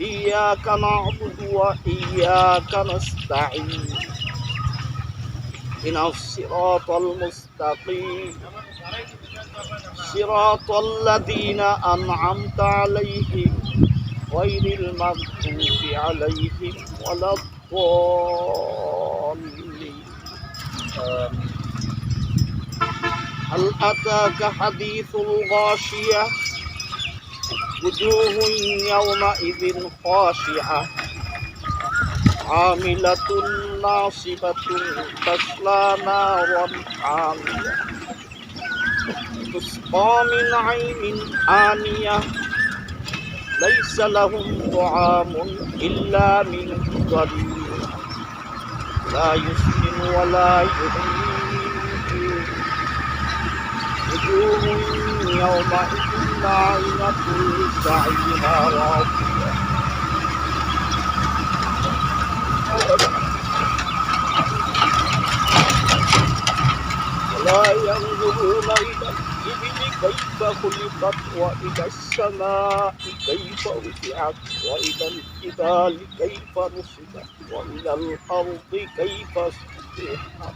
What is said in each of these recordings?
إياك نعبد وإياك نستعين إن الصراط المستقيم صراط الذين أنعمت عليهم غير المغضوب عليهم ولا الضالين هل أتاك حديث الغاشية وجوه يومئذ خاشعة عاملة ناصبة تصلى نارا حامية تسقى من عين آنية ليس لهم طعام إلا من ضريع لا يسمن ولا يغني وجوه يومئذ ناعمة لسعيها راضية ولا ينظرون إلى الإبل كيف خلقت وإلى السماء كيف رفعت وإلى الجبال كيف نصبت وإلى الأرض كيف سطحت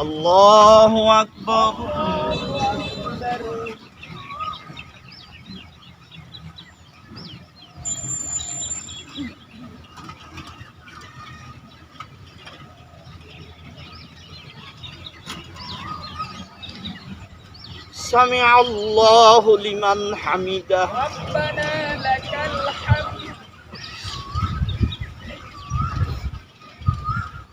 الله أكبر. سمع الله لمن حمده.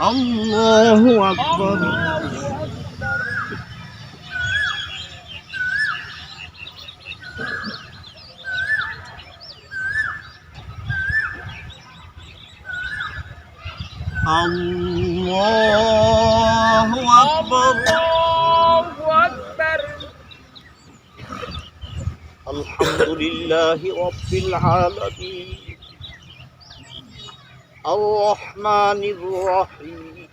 আল্লাহু আকবার। আল্লাহু আকবার। আল্লাহু আকবার। আলহামদুলিল্লাহি রাব্বিল আলামিন। الرحمن الرحيم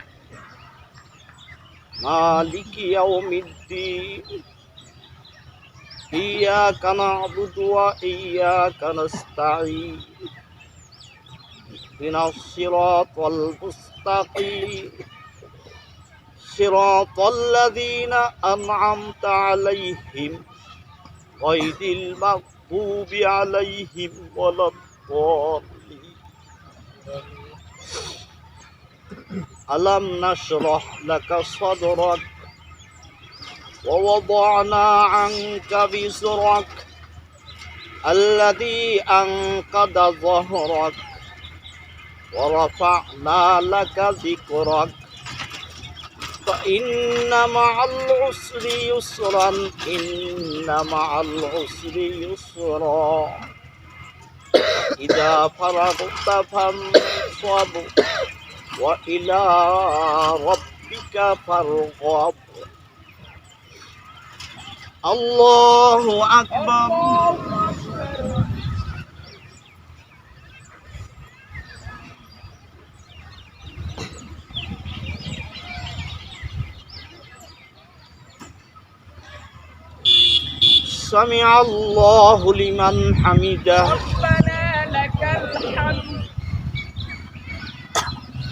مالك يوم الدين إياك نعبد وإياك نستعين اهدنا الصراط المستقيم صراط الذين أنعمت عليهم غير المغضوب عليهم ولا الضالين ألم نشرح لك صدرك ووضعنا عنك بزرك الذي أنقض ظهرك ورفعنا لك ذكرك فإن مع العسر يسرا إن مع العسر يسرا إذا فرغت فانصب وإلى ربك فارغب. الله أكبر. سمع الله لمن حمده.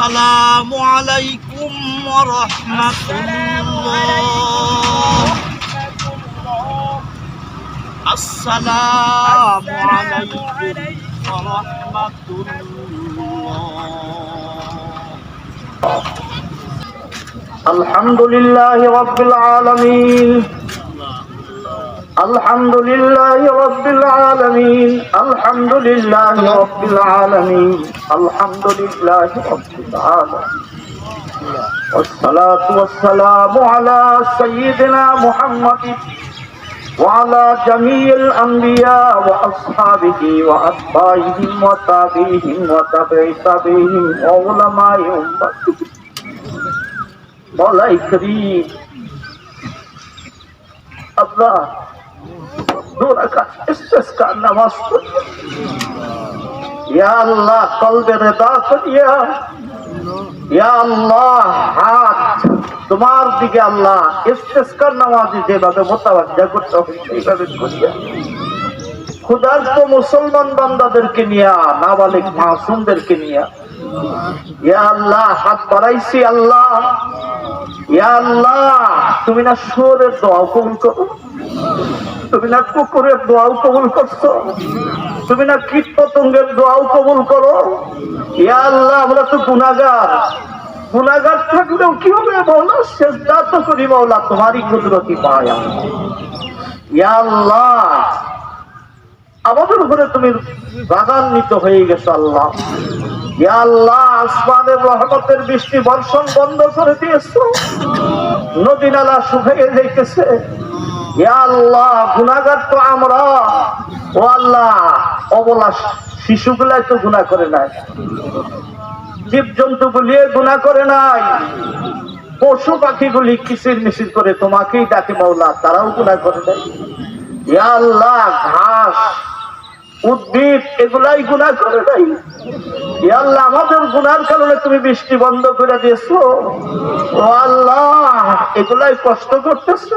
আসসালামু আলাইকুম রহমতুল্লাহ। আসসালামু আলাইকুম রহমতুল্লাহ। আলহামদুলিল্লাহ রব্বিল আলামিন। الحمد لله رب العالمين الحمد لله رب العالمين الحمد لله رب العالمين والصلاة والسلام على سيدنا محمد وعلى جميع الأنبياء وأصحابه وأتباعهم وتابعهم وتابع تابعهم وعلمائهم مولاي كريم الله তোমার দিকে আল্লাহ ইস্তেসকার নামাজ যেভাবে মোতাবাজ্জা করতে হবে, সেইভাবে করিয়া। ক্ষুধার্ত মুসলমান বান্দাদেরকে নিয়া, নাবালিক মাসুমদেরকে নিয়া। তুমি না সুরের দোয়া কবুল করো। তুমি না কুকুরের দোয়াও কবুল করছ? তুমি না কীট পতঙ্গের দোয়াও কবুল করো? ইয়া আল্লাহ, আমরা তো গুনাগার গুনাগার থাকলেও কি হবে বলো শেষদা তো করি মৌলা তোমারই কুদরতি পায় ইয়া আল্লাহ, আমাদের উপরে তুমি রাগান্বিত হয়ে গেছো আল্লাহ। ইয়া আল্লাহ, আসমানের রহমতের বৃষ্টি বর্ষণ বন্ধ করে দিয়েছ। নদী নালা শুকিয়ে ইয়া আল্লাহ গুনাগার তো আমরা। ও আল্লাহ অবলা শিশুগুলাই তো গুণা করে নাই। জীব জন্তু গুলিয়ে গুণা করে নাই। পশু পাখিগুলি কিসির মিসির করে তোমাকেই ডাকে মাওলা, তারাও গুণা করে নাই। আল্লাহ, ঘাস, উদ্ভিদ, এগুলাই গুণা করে নাই। আল্লাহ, আমাদের গুনার কারণে তুমি বৃষ্টি বন্ধ করে দিয়েছ। ও আল্লাহ, এগুলাই কষ্ট করতেছো?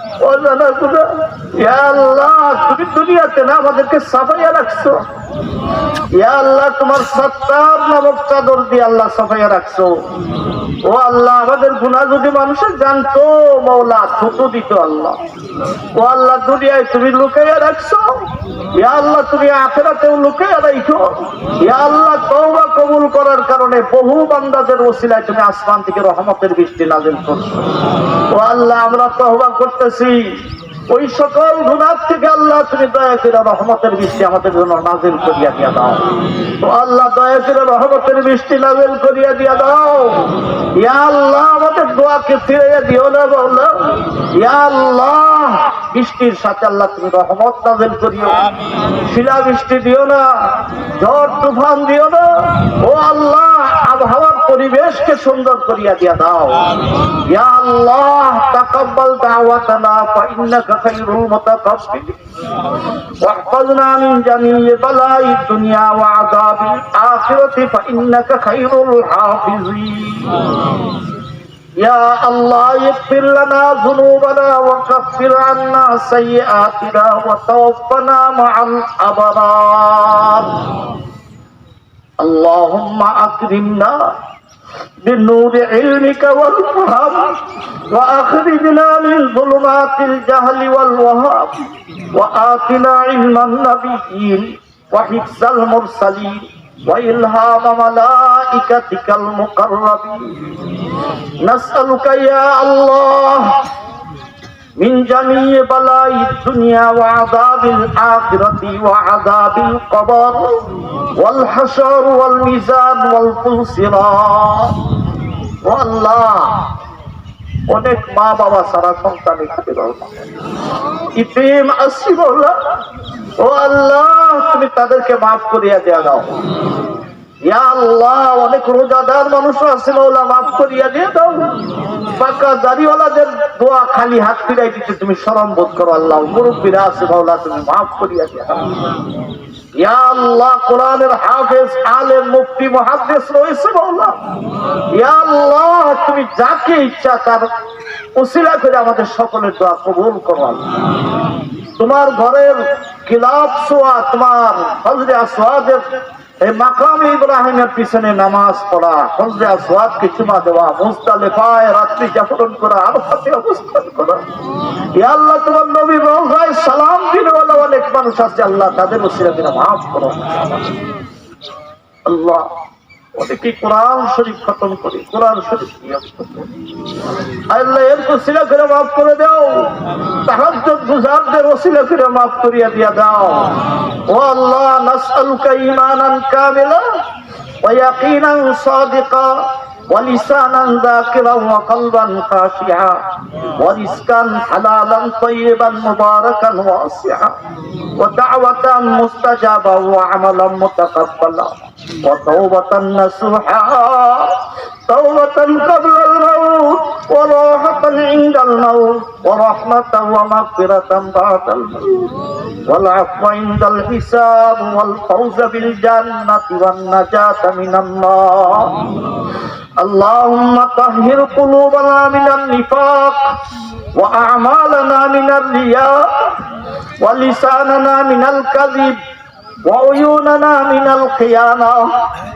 জানতো মৌলা দিত আল্লাহ। ও আল্লাহ, দুনিয়ায় তুমি লুকাইয়া রাখছো। ইয়া আল্লাহ, তুমি আখেরাতেও লুকাইয়া ইয়া আল্লাহ কবুল করার কারণে বহু বান্দাদের ওসিলায় তুমি আসমান থেকে রহমতের বৃষ্টি নাজিল করছ। ও আল্লাহ, আমরা তওবা করতেছি। ওই সকল গুণার থেকে আল্লাহ তুমি দয়া করে রহমতের বৃষ্টি আমাদের জন্য নাজিল করিয়া দিয়া দাও। ও আল্লাহ দয়া করে রহমতের বৃষ্টি নাজিল করিয়া দিয়া দাও। ইয়া আল্লাহ, আমাদের দোয়াকে ফিরাইয়া দিও না বাউলা ইয়া আল্লাহ বৃষ্টির সাথে আল্লাহ তুমি রহমত নাজিল করিও। শিলা বৃষ্টি দিও না, ঝড় তুফান দিও না। ও আল্লাহ আবহাওয়ার পরিবেশকে সুন্দর করিয়া দিয়া দাও ইয়া আল্লাহ তাকাব্বাল দাওয়াতানা ফাইন্নাকা খায়রুল মুতাকাব্বিলিন واحفظنا من جميع بلاء الدنيا وعذاب الآخرة فإنك خير الحافظين يا الله اغفر لنا ذنوبنا وكفر عنا سيئاتنا وتوفنا مع الأبرار اللهم أكرمنا بنور علمك والفهم وأخرجنا من ظلمات الجهل والوهاب وآتنا علم النبيين وحفظ المرسلين وإلهام ملائكتك المقربين نسألك يا الله من جميع بلاء الدنيا وعذاب الآخرة وعذاب القبر والحشر والميزان والفلسرات والله অনেক মা বাবা সারা সন্তান খেতে পারো না ইতিম আসি বললা ও আল্লাহ তুমি তাদেরকে মাফ করিয়া দেয়া দাও ইয়া আল্লাহ অনেক রোজাদার মানুষ আছে মৌলা মাফ করিয়া দিয়ে দাও পাকা দাড়িওয়ালাদের দোয়া খালি হাত ফিরাই দিতে তুমি শরম বোধ করো আল্লাহ মুরব্বীরা আছে মাওলা তুমি মাফ করিয়া দিয়ে দাও ইয়া আল্লাহ কোরআনের হাফেজ মুহাদ্দিস রয়েছে আল্লাহ, তুমি যাকে ইচ্ছা তার করে আমাদের সকলের দোয়া কবুল করো তোমার ঘরের খিলাফ সোয়া, তোমার হজরে আসওয়াদের এই মাকাম ইব্রাহিমের পিছনে নামাজ পড়া, হজরে আসওয়াদকে চুমা দেওয়া, মুস্তালেফায় রাত্রি জাগরণ করা আরফাতে অবস্থান করা। ইয়া আল্লাহ, তোমার নবী রওজায় সালাম দিনওয়ালা অনেক মানুষ আছে, আল্লাহ তাদের দিনা মাফ করো আল্লাহ কোরআন শরীফ খতম করি, কোরআন শরীফ ولسانا ذاكرا وقلبا خاشعا ورزقا حلالا طيبا مباركا واسعا ودعوة مستجابا وعملا متقبلا وتوبة نصوحا توبة قبل الموت وراحة عند الموت ورحمة ومغفرة بعد الموت والعفو عند الحساب والفوز بالجنة والنجاة من النار اللهم طهر قلوبنا من النفاق وأعمالنا من الرياء ولساننا من الكذب وعيوننا من الخيانة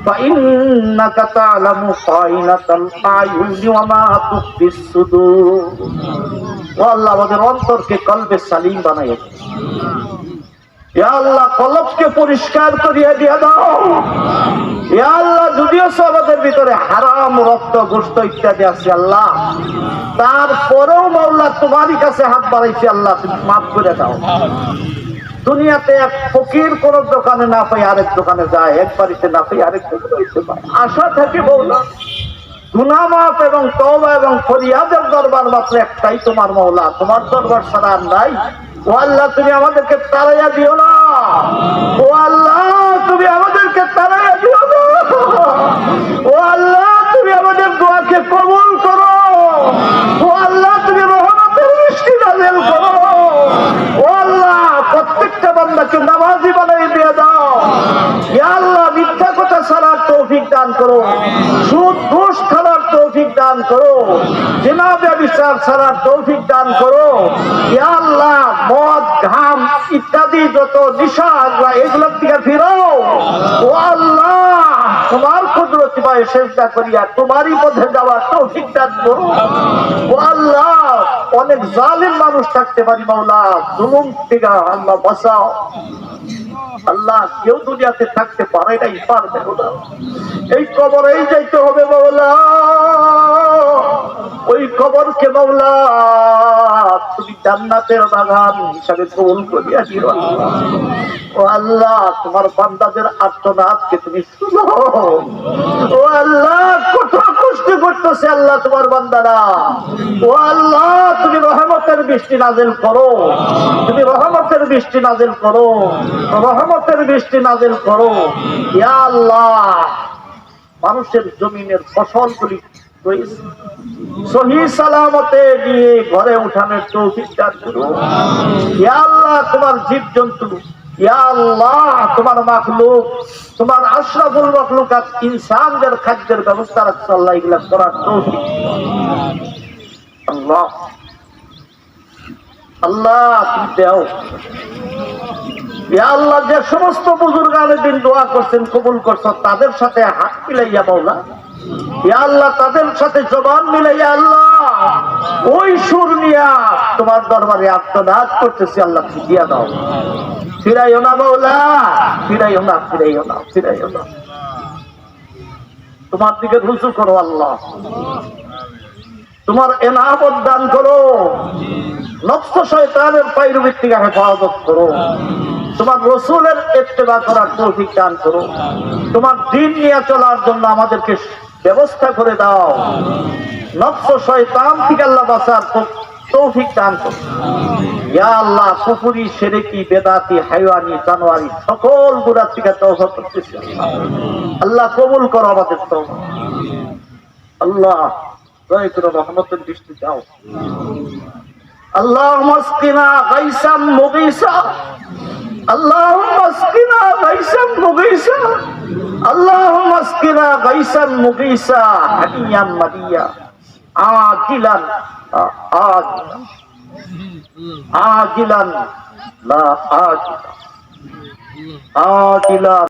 فإنك تعلم خائنة الأعين وما تخفي الصدور والله আমাদের অন্তরকে কলবে সালিম বানাইয়ে দাও। ইয়া আল্লাহ কলবকে পরিষ্কার করিয়া দিয়া দাও ইয়া আল্লাহ, যদিও সে আমাদের ভিতরে হারাম, রক্ত ইত্যাদি আছে, আল্লাহ, তারপরেও তোমারই কাছে হাত বাড়াইছি, আল্লাহ মাফ করে দাও। দুনিয়াতে এক ফকির কোন দোকানে না পাই, আরেক দোকানে যায়, এক বাড়িতে না পাই, আরেক আশা থাকে বৌলা গুনা মাফ এবং তওবা এবং ফরিয়াদের দরবার মাত্র একটাই তোমার মৌলা তোমার দরবার আর নাই। ও আল্লাহ, তুমি আমাদেরকে তাড়াইয়া দিও না। ও আল্লাহ, তুমি আমাদেরকে না ও আল্লাহ, তুমি আমাদের দোয়াকে কবুল করো। ও আল্লাহ, তুমি রহমতের বৃষ্টি নাজেল করো। ও আল্লাহ, প্রত্যেকটা বান্দাকে নামাজি বানাই দিয়ে দাও। আল্লাহ, মিথ্যা কথা ছাড়ার তৌফিক দান করো। সুদ, ঘুষ খাওয়ার তৌফিক দান করো। জেনা ছাড়ার তৌফিক দান করো। আল্লাহ, মদ, ঘাম ইত্যাদি যত নিশা, এগুলোর দিকে ফিরো ও আল্লাহ, তোমার কুদরতি শেষটা করিয়া তোমারই পথে যাওয়ার তৌফিক দান করো আল্লাহ, অনেক জালিম মানুষ থাকতে পারি, মাওলা, জুলুম থেকে আল্লাহ বাঁচাও। আল্লাহ কেউ দুনিয়াতে থাকতে পারে নাই, পারবে না। এই কবরেই যাইতে হবে, মাওলা। কবরকে মাওলা, তুমি জান্নাতের বাগান হিসাবে কবুল করিয়া দিও ও আল্লাহ, তোমার বান্দাদের আত্মনাথকে তুমি শুনো। ও আল্লাহ, কত কষ্ট করতেছে আল্লাহ তোমার বান্দারা। ও আল্লাহ, তুমি রহমতের বৃষ্টি নাজেল করো। তুমি রহমতের বৃষ্টি নাজেল করো। রহমতের বৃষ্টি নাজেল করো। ইয়া আল্লাহ, মানুষের জমিনের ফসলগুলি ঘরে তোমার জীব জন্তু তোমার খাদ্যের ব্যবস্থা আল্লাহ এগুলা করার তৌফিক আল্লাহ। আল্লাহ দেও। আল্লাহ যে সমস্ত বুজুর্গ দিন দোয়া করছেন, কবুল করছ, তাদের সাথে হাত মিলাইয়া বলা আল্লাহ তাদের সাথে জবান মিলাইয়া আল্লাহ, ওই সুর নিয়া তোমার দরবারে আত্মনাদ করতেছি, আল্লাহ ফিরিয়া দাও। ফিরাইও না বৌলা ফিরাইও না ফিরাইও না ফিরাইও না। তোমার দিকে রুজু করো আল্লাহ। তোমার এনামত দান করো। নষ্ট শয়তানের পাইরুবির থেকে হেফাজত করো। তোমার রসুলের ইত্তেবা করার তৌফিক দান করো। তোমার দিন নিয়ে চলার জন্য আমাদেরকে ব্যবস্থা করে দাও। নফস শয়তান থেকে আল্লাহ বাঁচার তৌফিক দান করো। ইয়া আল্লাহ পুকুরি সেরেকি, বেদাতি, হাইওয়ানি, জানোয়ারি, সকল গুড়ার থেকে তৌফা করতেছে। আল্লাহ কবুল করো আমাদের তৌফা আল্লাহ, দয়া করে রহমতের দৃষ্টি দাও। আল্লাহ মস্তিনা গাইসাম মুগিসা। আল্লাহ মস্কিনা গাইসাম মুগিসা। اللهم اسقنا غيثا مغيثا هنيا مريا عاجلا عاجلا عاجلا لا عاجلا عاجلا